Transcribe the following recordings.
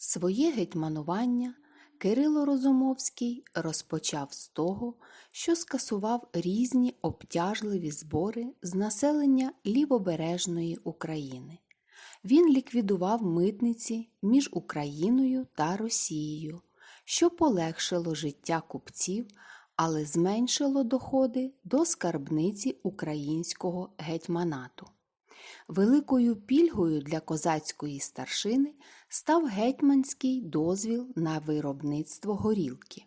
Своє гетьманування Кирило Розумовський розпочав з того, що скасував різні обтяжливі збори з населення лівобережної України. Він ліквідував митниці між Україною та Росією, що полегшило життя купців, але зменшило доходи до скарбниці українського гетьманату. Великою пільгою для козацької старшини став гетьманський дозвіл на виробництво горілки.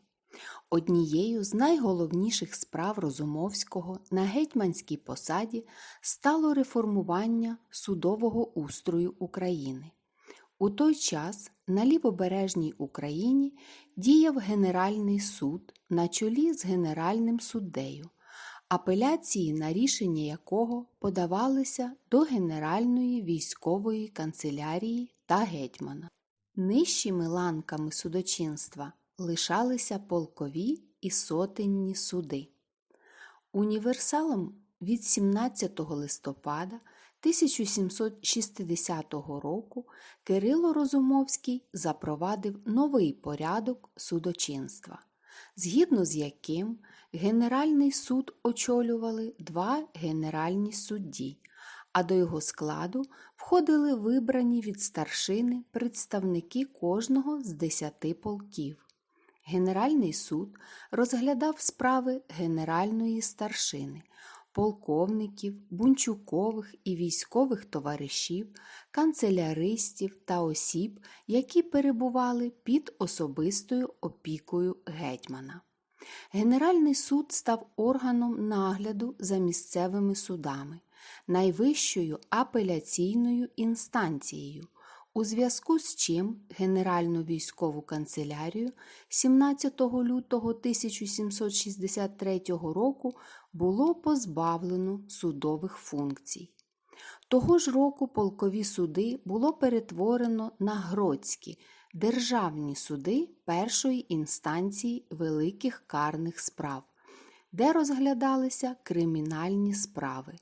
Однією з найголовніших справ Розумовського на гетьманській посаді стало реформування судового устрою України. У той час на лівобережній Україні діяв Генеральний суд на чолі з Генеральним суддею, апеляції на рішення якого подавалися до Генеральної військової канцелярії та гетьмана. Нижчими ланками судочинства лишалися полкові і сотенні суди. Універсалом від 17 листопада 1760 року Кирило Розумовський запровадив новий порядок судочинства, згідно з яким Генеральний суд очолювали два генеральні судді, а до його складу входили вибрані від старшини представники кожного з десяти полків. Генеральний суд розглядав справи генеральної старшини, полковників, бунчукових і військових товаришів, канцеляристів та осіб, які перебували під особистою опікою гетьмана. Генеральний суд став органом нагляду за місцевими судами, найвищою апеляційною інстанцією, у зв'язку з чим Генеральну військову канцелярію 17 лютого 1763 року було позбавлено судових функцій. Того ж року полкові суди було перетворено на гродські державні суди першої інстанції великих карних справ, де розглядалися кримінальні справи.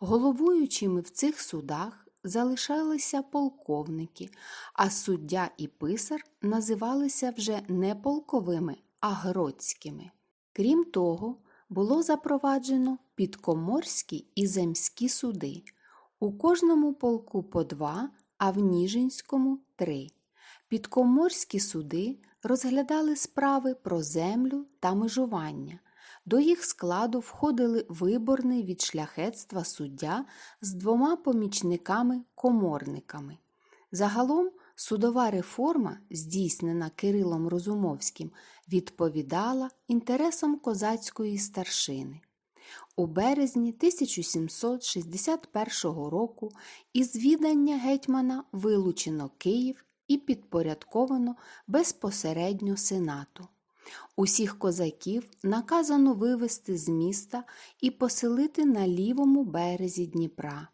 Головуючими в цих судах залишалися полковники, а суддя і писар називалися вже не полковими, а гродськими. Крім того, було запроваджено підкоморські і земські суди. У кожному полку по два, а в Ніжинському три. Підкоморські суди розглядали справи про землю та межування. До їх складу входили виборний від шляхетства суддя з двома помічниками-коморниками. Загалом судова реформа, здійснена Кирилом Розумовським, відповідала інтересам козацької старшини. У березні 1761 року із відання гетьмана вилучено Київ і підпорядковано безпосередньо сенату. Усіх козаків наказано вивести з міста і поселити на лівому березі Дніпра.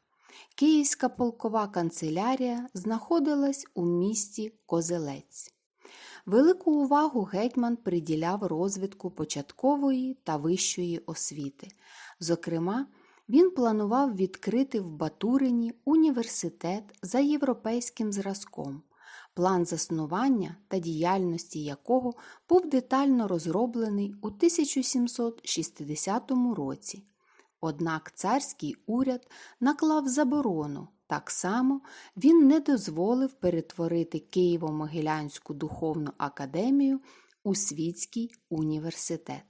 Київська полкова канцелярія знаходилась у місті Козелець. Велику увагу гетьман приділяв розвитку початкової та вищої освіти. Зокрема, він планував відкрити в Батурині університет за європейським зразком план заснування та діяльності якого був детально розроблений у 1760 році. Однак царський уряд наклав заборону. Так само він не дозволив перетворити Києво-Могилянську духовну академію у світський університет.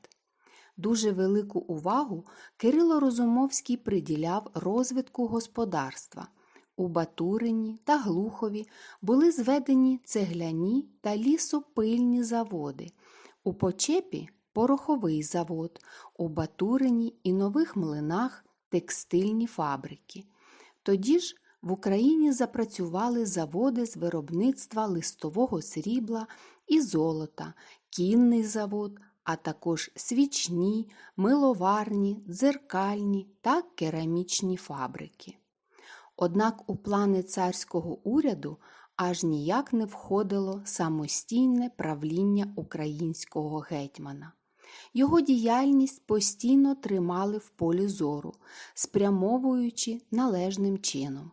Дуже велику увагу Кирило Розумовський приділяв розвитку господарства. У Батурині та Глухові були зведені цегляні та лісопильні заводи, у Почепі пороховий завод, у Батурині і Нових Млинах текстильні фабрики. Тоді ж в Україні запрацювали заводи з виробництва листового срібла і золота, кінний завод, а також свічні, миловарні, дзеркальні та керамічні фабрики. Однак у плани царського уряду аж ніяк не входило самостійне правління українського гетьмана. Його діяльність постійно тримали в полі зору, спрямовуючи належним чином.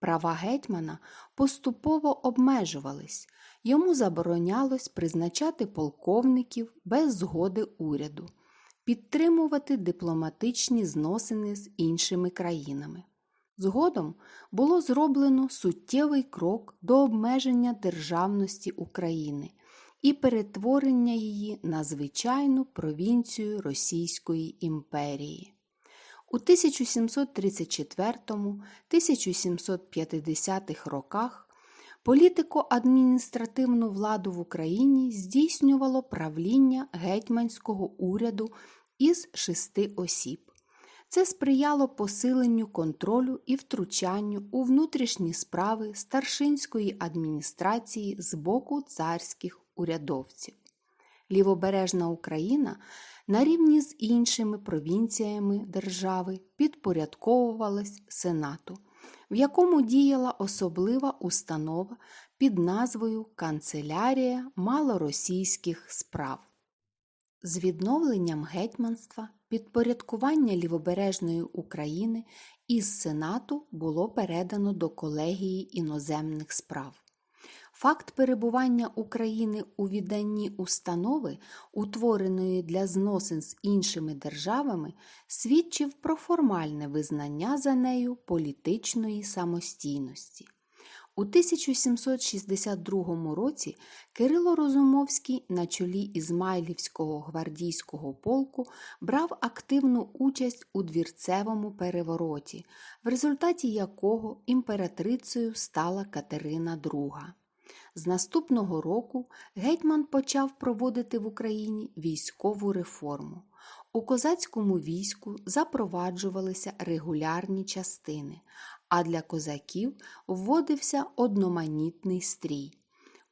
Права гетьмана поступово обмежувались, йому заборонялось призначати полковників без згоди уряду, підтримувати дипломатичні зносини з іншими країнами. Згодом було зроблено суттєвий крок до обмеження державності України і перетворення її на звичайну провінцію Російської імперії. У 1734-1750 роках політико-адміністративну владу в Україні здійснювало правління гетьманського уряду із шести осіб. Це сприяло посиленню контролю і втручанню у внутрішні справи старшинської адміністрації з боку царських урядовців. Лівобережна Україна на рівні з іншими провінціями держави підпорядковувалась Сенату, в якому діяла особлива установа під назвою Канцелярія малоросійських справ. З відновленням гетьманства підпорядкування лівобережної України із Сенату було передано до колегії іноземних справ. Факт перебування України у відданні установи, утвореної для зносин з іншими державами, свідчив про формальне визнання за нею політичної самостійності. У 1762 році Кирило Розумовський на чолі Ізмайлівського гвардійського полку брав активну участь у двірцевому перевороті, в результаті якого імператрицею стала Катерина II. З наступного року гетьман почав проводити в Україні військову реформу. У козацькому війську запроваджувалися регулярні частини, а для козаків вводився одноманітний стрій.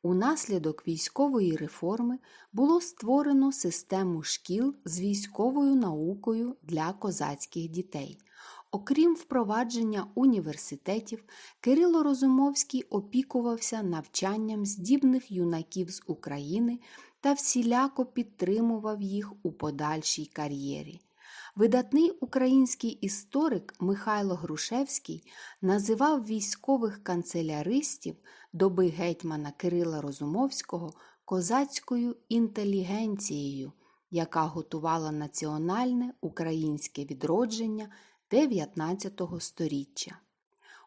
Унаслідок військової реформи було створено систему шкіл з військовою наукою для козацьких дітей. Окрім впровадження університетів, Кирило Розумовський опікувався навчанням здібних юнаків з України та всіляко підтримував їх у подальшій кар'єрі. Видатний український історик Михайло Грушевський називав військових канцеляристів доби гетьмана Кирила Розумовського козацькою інтелігенцією, яка готувала національне українське відродження 19 століття.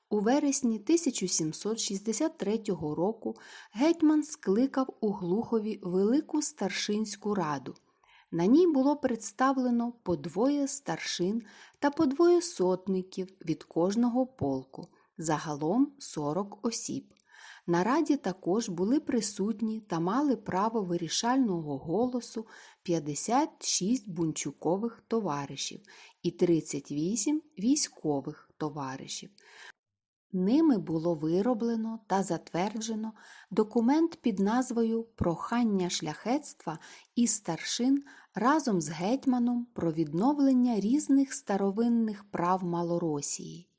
У вересні 1763 року гетьман скликав у Глухові Велику старшинську раду. На ній було представлено по двоє старшин та по двоє сотників від кожного полку, загалом 40 осіб. На раді також були присутні та мали право вирішального голосу 56 бунчукових товаришів і 38 військових товаришів. Ними було вироблено та затверджено документ під назвою Прохання шляхетства і старшин разом з гетьманом про відновлення різних старовинних прав Малоросії.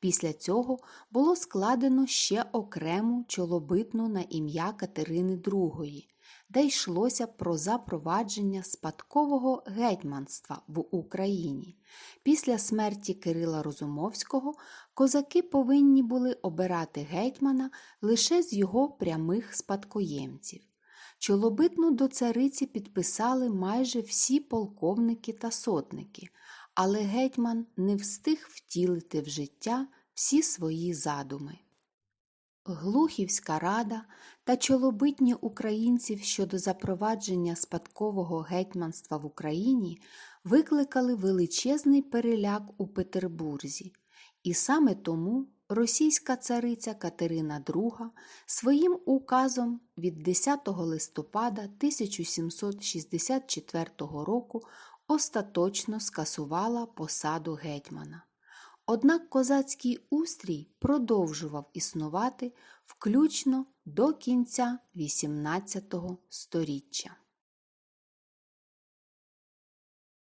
Після цього було складено ще окрему чолобитну на ім'я Катерини II, де йшлося про запровадження спадкового гетьманства в Україні. Після смерті Кирила Розумовського козаки повинні були обирати гетьмана лише з його прямих спадкоємців. Чолобитну до цариці підписали майже всі полковники та сотники, але гетьман не встиг втілити в життя всі свої задуми. Глухівська рада та чолобитні українців щодо запровадження спадкового гетьманства в Україні викликали величезний переляк у Петербурзі, і саме тому російська цариця Катерина II своїм указом від 10 листопада 1764 року остаточно скасувала посаду гетьмана. Однак козацький устрій продовжував існувати включно до кінця XVIII століття.